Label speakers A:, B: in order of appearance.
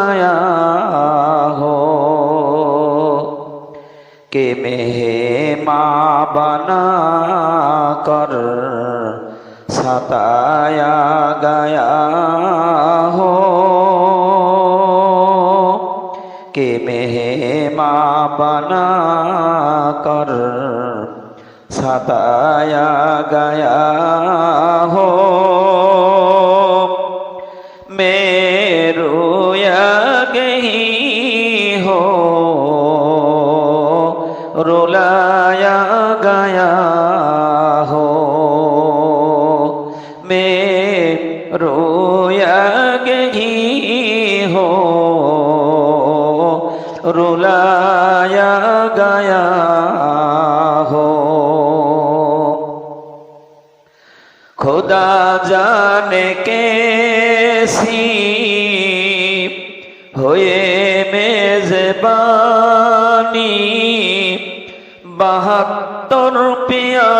A: गया हो कि मेहमा बना कर सताया गया हो कि मेहमा बना कर सताया गया हो गई हो। रुलाया गया हो। मैं रोया गई हो। रुलाया गया हो। खुदा जाने कैसी হয়ে মেজবানি বাহাত্তর পিয়া